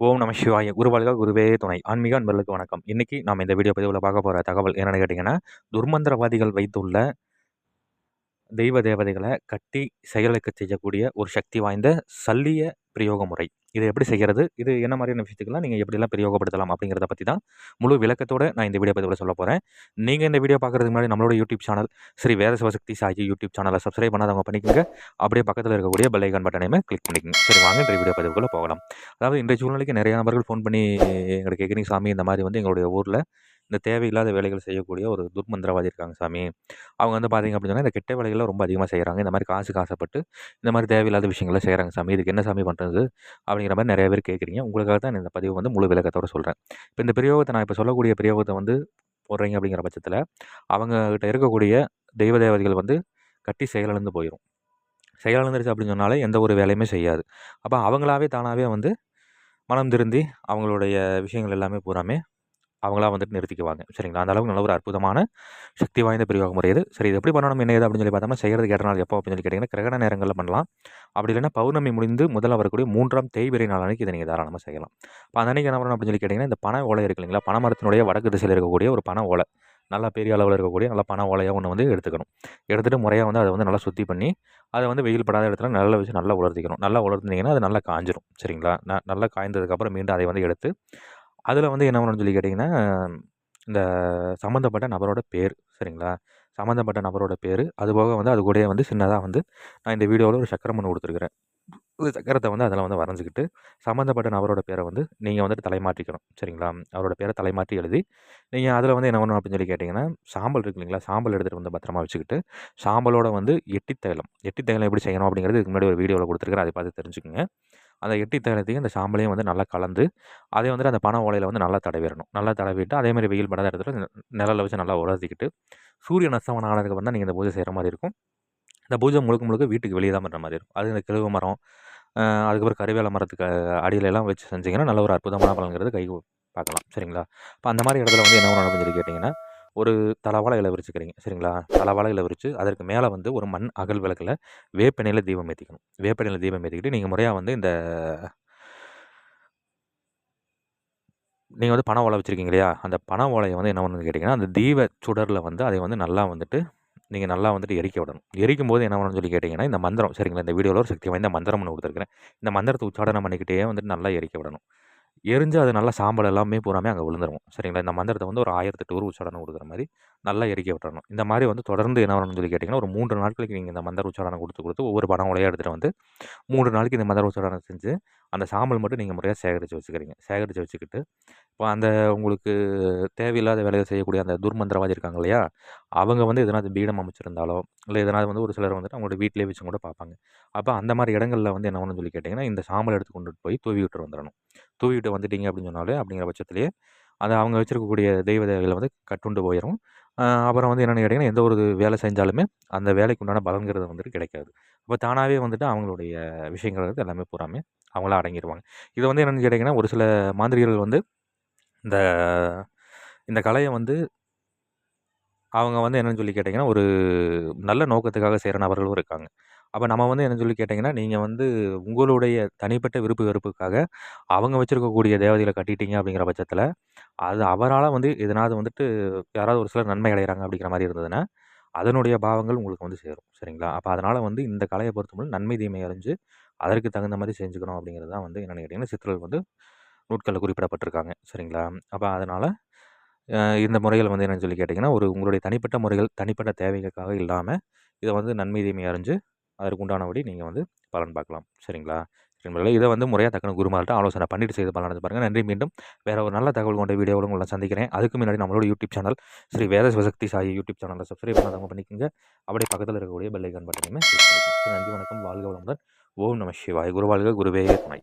ஓம் நம சிவாய. குருவாளிகள் குருவே துணை. ஆன்மீக அன்பர்களுக்கு வணக்கம். இன்னைக்கு நாம் இந்த வீடியோ பதிவில் பார்க்க போகிற தகவல் என்னென்னு கேட்டிங்கன்னா துர்மந்திரவாதிகள் வைத்துள்ள தெய்வ தேவதைகளை கட்டி செயலுக்கு செய்யக்கூடிய ஒரு சக்தி வாய்ந்த சல்லிய பிரயோக முறை இதை எப்படி செய்கிறது இது என்ன மாதிரியான விஷயத்துக்கெல்லாம் நீங்கள் எப்படிலாம் பிரயோகப்படுத்தலாம் அப்படிங்கிறத பற்றி தான் முழு விளக்கத்தோடு நான் இந்த வீடியோ பதிவில் சொல்ல போகிறேன் நீங்கள் இந்த வீடியோ பார்க்குறதுக்கு முன்னாடி நம்மளோட YouTube channel Sri Veda Sivasakthi Sai YouTube சேனலை சப்ஸ்கிரைப் பண்ணாதவங்க பண்ணிக்கோங்க. அப்படியே பக்கத்தில் இருக்கக்கூடிய பெல்லைக்கான் பட்டனையுமே கிளிக் பண்ணிக்கோங்க. சரி வாங்க இந்த வீடியோ பதிவுக்குள்ளே போகலாம். அதாவது இன்றைய சூழ்நிலைக்கு நிறைய நபர்கள் ஃபோன் பண்ணி எங்களுக்கு கேட்குறீங்க சாமி இந்த மாதிரி வந்து எங்களுடைய ஊரில் இந்த தேவையில்லாத வேலைகள் செய்யக்கூடிய ஒரு துர்மந்திரவாதி இருக்காங்க சாமி. அவங்க வந்து பார்த்திங்க அப்படின்னு சொன்னால் இந்த கெட்ட வேலைகளை ரொம்ப அதிகமாக செய்கிறாங்க இந்த மாதிரி காசு காசப்பட்டு இந்த மாதிரி தேவையில்லாத விஷயங்களை செய்கிறாங்க சாமி. இதுக்கு என்ன சாமி பண்ணுறது அப்படிங்கிற மாதிரி நிறைய பேர் கேட்குறீங்க. உங்களுக்காக தான் இந்த பதிவு வந்து முழு விளக்கத்தோடு சொல்கிறேன் இப்போ இந்த பிரயோகத்தை நான் இப்போ சொல்லக்கூடிய பிரயோகத்தை வந்து போடுறீங்க அப்படிங்கிற பட்சத்தில் அவங்ககிட்ட இருக்கக்கூடிய தெய்வ தேவதைகள் வந்து கட்டி செயலிழந்து போயிடும் செயலிழந்துருச்சு அப்படின்னு சொன்னாலே எந்த ஒரு வேலையுமே செய்யாது. அப்போ அவங்களாவே தானாகவே வந்து மனம் திருந்தி அவங்களுடைய விஷயங்கள் எல்லாமே பூராமே அவங்களா வந்துட்டு நிறுத்திக்குவாங்க. சரிங்களா? அந்த அளவுக்கு நல்ல ஒரு அற்புதமான சக்தி வாய்ந்த பிரிவாக முறை இது. சரி இது எப்படி பண்ணணும் என்ன ஏது அப்படின்னு சொல்லி பார்த்தோம்னா செய்கிறது கேட்ட நாள் எப்போ அப்படின்னு சொல்லி கேட்டிங்கன்னா கிரகண நேரங்களில் பண்ணலாம். அப்படி இல்லைன்னா பௌர்ணமி முடிந்து முதல்ல வரக்கூடிய மூன்றாம் தேய்பிரை நாள் அன்றைக்கி இதை நீங்கள் தாராளமாக செய்யலாம். இப்போ அந்த அன்றைக்கி என்ன பண்ணணும் அப்படின்னு சொல்லி கேட்டிங்கன்னா இந்த பண ஓலை இருக்கு இல்லைங்களா? பண மரத்தினுடைய வடக்கு திசையில் இருக்கக்கூடிய ஒரு பண ஓலை. நல்லா பெரிய அளவில் இருக்கக்கூடிய நல்ல பண ஓலையாக ஒன்று வந்து எடுத்துக்கணும். எடுத்துகிட்டு முறையாக வந்து அதை வந்து நல்லா சுத்தி பண்ணி அதை வந்து வெயில் படாத இடத்துல நல்லா வச்சு நல்லா உலர்த்திக்கணும். நல்லா உலர்த்தினீங்கன்னா அது நல்லா காஞ்சிரும். சரிங்களா? நல்லா காய்ந்ததுக்கப்புறம் மீண்டும் அதை வந்து எடுத்து அதில் வந்து என்ன பண்ணணும்னு சொல்லி கேட்டிங்கன்னா இந்த சம்மந்தப்பட்ட நபரோட பேர் சரிங்களா? சம்மந்தப்பட்ட நபரோட பேர் அதுபோக வந்து அது கூடயே வந்து சின்னதாக வந்து நான் இந்த வீடியோவில் ஒரு சக்கரம் ஒன்று கொடுத்துருக்குறேன். ஒரு சக்கரத்தை வந்து அதில் வந்து வரைஞ்சிக்கிட்டு சம்மந்தப்பட்ட நபரோட பேரை வந்து நீங்கள் வந்துட்டு தலைமாற்றிக்கணும் சரிங்களா? அவரோட பேரை தலைமாற்றி எழுதி நீங்கள் அதில் வந்து என்ன பண்ணணும் அப்படின்னு சொல்லி கேட்டிங்கன்னா சாம்பல் இருக்கு இல்லைங்களா? சாம்பல் எடுத்துகிட்டு வந்து பத்திரமா வச்சுக்கிட்டு சாம்பலோட வந்து எட்டி தைலம். எட்டி தைலம் எப்படி செய்யணும் அப்படிங்கிறது இதுக்கு முன்னாடி ஒரு வீடியோவில் கொடுத்துருக்குறேன் அதை பார்த்து தெரிஞ்சுக்கோங்க. அந்த எட்டி தைலத்தையும் அந்த சாம்பலையும் வந்து நல்லா கலந்து அதை வந்துட்டு அந்த பனை ஓலையில் வந்து நல்லா தடவிடணும் நல்லா தடவிட்டு அதேமாதிரி வெயில் படாத இடத்துல நிழலில் வச்சு நல்லா உலர்த்திக்கிட்டு சூரியன் அஸ்தமனம் ஆனதுக்கு தான் நீங்கள் இந்த பூஜை செய்கிற மாதிரி இருக்கும். இந்த பூஜை முழுக்க முழுக்க வீட்டுக்கு வெளியே தான் பண்ணுற மாதிரி இருக்கும். அது இந்த கிழவு மரம் அதுக்கப்புறம் கருவேல மரத்துக்கு அடியிலலாம் வச்சு செஞ்சிங்கன்னா நல்ல ஒரு அற்புதமான பலன்கிறது கை பார்க்கலாம் சரிங்களா? இப்போ அந்த மாதிரி இடத்துல வந்து என்ன பண்ணணும் சொல்லி கேட்டிங்கன்னா ஒரு தலவாழை இலை விரிச்சுக்கிறீங்க. சரிங்களா? தலவாழை இலை விரிச்சு அதற்கு மேலே வந்து ஒரு மண் அகல் விளக்கில் வேப்பெண்ணையில் தீபம் ஏற்றிக்கணும் வேப்பெண்ணையில் தீபம் ஏற்றிக்கிட்டு நீங்கள் முறையாக வந்து இந்த நீங்கள் வந்து பண ஓலை வச்சுருக்கீங்க இல்லையா? அந்த பண ஓலையை வந்து என்ன பண்ணுன்னு கேட்டிங்கன்னா அந்த தீப சுடரில் வந்து அதை வந்து நல்லா வந்துட்டு நீங்கள் நல்லா வந்துட்டு எரிக்க விடணும். எரிக்கும் போது என்ன பண்ணணும்னு சொல்லி கேட்டிங்கன்னா இந்த மந்திரம் சரிங்களா? இந்த வீடியோவில் ஒரு சக்தி வாய்ந்த மந்திரம்னு கொடுத்துருக்குறேன். இந்த மந்திரத்தை உச்சாடனம் பண்ணிக்கிட்டே வந்துட்டு நல்லா எரிக்க விடணும். எரிஞ்சு அது நல்லா சாம்பல் எல்லாமே பூராமே அங்கே விழுந்துரும் சரிங்களா? இந்த மந்திரத்தை வந்து ஒரு ஆயிரத்தெட்டு ஊர் உச்சாரணம் கொடுக்குற மாதிரி நல்லா எரிக்க விட்டுறணும். இந்த மாதிரி வந்து தொடர்ந்து என்ன வரணும்னு சொல்லி கேட்டிங்கன்னா ஒரு மூன்று நாட்களுக்கு நீங்கள் இந்த மந்திர உச்சாரணம் கொடுத்து கொடுத்து ஒவ்வொரு படம் உலையாக எடுத்துகிட்டு வந்து மூன்று நாளைக்கு இந்த மந்திர உச்சாரணம் செஞ்சு அந்த சாம்பல் மட்டும் நீங்கள் முறையாக சேகரித்து வச்சுக்கிறீங்க. சேகரித்து வச்சுக்கிட்டு இப்போ அந்த உங்களுக்கு தேவையில்லாத வேலையை செய்யக்கூடிய அந்த துர்மந்திரவாதி இருக்காங்க இல்லையா? அவங்க வந்து எதனாவது பீடம் அமைச்சிருந்தாலோ இல்லை எதனாவது வந்து ஒரு சிலர் வந்துட்டு அவங்களோட வீட்டிலே வச்சு கூட பார்ப்பாங்க. அப்போ அந்த மாதிரி இடங்களில் வந்து என்ன பண்ணணும்னு சொல்லி கேட்டிங்கன்னா இந்த சாம்பல் எடுத்து கொண்டுட்டு போய் தூவி விட்டு வந்துடணும் தூவி விட்டு வந்துட்டீங்க அப்படின்னு சொன்னாலே அப்படிங்கிற பட்சத்துலேயே அது அவங்க வச்சுருக்கக்கூடிய தெய்வ தேவைகளை வந்து கட்டுண்டு போயிடும் அப்புறம் வந்து என்னென்னு கேட்டிங்கன்னா எந்த ஒரு வேலை செஞ்சாலுமே அந்த வேலைக்கு உண்டான பலன்கிறது வந்துட்டு கிடைக்காது. அப்போ தானாகவே வந்துட்டு அவங்களுடைய விஷயங்கள் வந்து எல்லாமே பூராமே அவங்களா அடங்கிடுவாங்க இது வந்து என்னென்னு கேட்டிங்கன்னா ஒரு சில மாந்திரிகள் வந்து இந்த இந்த கலையை வந்து அவங்க வந்து என்னென்னு சொல்லி கேட்டிங்கன்னா ஒரு நல்ல நோக்கத்துக்காக செய்கிற நபர்களும் இருக்காங்க. அப்போ நம்ம வந்து என்ன சொல்லி கேட்டிங்கன்னா நீங்கள் வந்து உங்களுடைய தனிப்பட்ட விருப்பு வெறுப்புக்காக அவங்க வச்சுருக்கக்கூடிய தேவதைகளை கட்டிட்டீங்க அப்படிங்கிற பட்சத்தில் அது அவரால் வந்து எதனாவது வந்துட்டு யாராவது ஒரு சிலர் நன்மை அடைகிறாங்க அப்படிங்கிற மாதிரி இருந்ததுன்னா அதனுடைய பாவங்கள் உங்களுக்கு வந்து சேரும். சரிங்களா? அப்போ அதனால் வந்து இந்த கலையை பொறுத்தவரை நன்மை தீமை அறிஞ்சு அதற்கு தகுந்த மாதிரி செஞ்சுக்கணும் அப்படிங்கிறது தான் வந்து என்னென்னு கேட்டிங்கன்னா சித்திரல் வந்து நூட்களில் குறிப்பிடப்பட்டிருக்காங்க. சரிங்களா? அப்போ அதனால் இந்த முறைகள் வந்து என்னென்னு சொல்லி கேட்டிங்கன்னா ஒரு உங்களுடைய தனிப்பட்ட முறைகள் தனிப்பட்ட தேவைகளுக்காக இல்லாமல் இதை வந்து நன்மை தீமை அறிஞ்சு அதற்கு உண்டானபடி நீங்கள் வந்து பலன் பார்க்கலாம். சரிங்களா? நண்பர்களே இதை வந்து முறையாக தக்கன குருமார்கிட்ட ஆலோசனை பண்ணிட்டு செய்து பலன் பாருங்கள் நன்றி மீண்டும் வேறு ஒரு நல்ல தகவல் கொண்ட வீடியோவில் உங்களை சந்திக்கிறேன். அதுக்கு முன்னாடி நம்மளோட YouTube channel Sri Veda Sivasakthi Sai YouTube சேனலில் சப்ஸ்கிரைப் பண்ணாதவங்க பண்ணிக்கோங்க. அப்படியே பக்கத்தில் இருக்கக்கூடிய பெல்லைக்கான் பட்டனையுமே நன்றி வணக்கம். வாழ்க வளமுடன். ஓம் நம சிவாய். குருவாழ்க குருவே துணை.